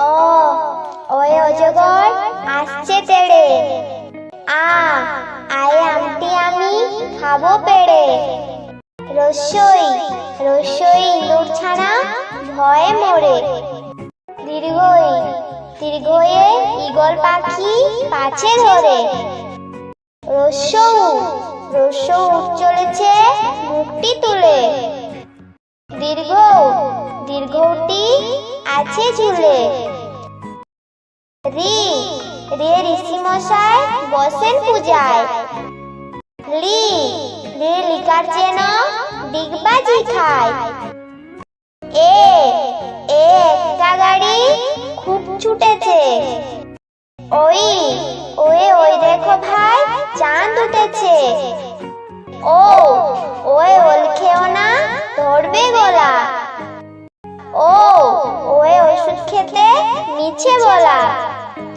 ও ওই অজগর আসছে তেড়ে আ আয় আমটি আমি খাব পেড়ে রসই রসই ইঁদুর ছাড়া ভয়ে মরে দীর্ঘই দীর্ঘয়ে ঈগল পাখি পাছে ধরে রস্যৌ উঠ চলেছে মুখটি তুলে দীর্ঘ আছে ঝুলে রি, রে ঋষি মশাই বসেন পূজায়। লি রে লিকার যেন ডিগবাজি খায়। এ এ একটা গাড়ি খুব ছুটেছে। ওই ওয়ে ওই দেখো ভাই, চাঁদ উঠেছে। ও ওয়ে ওল খেও না, ধরবে গলা। 切莫啦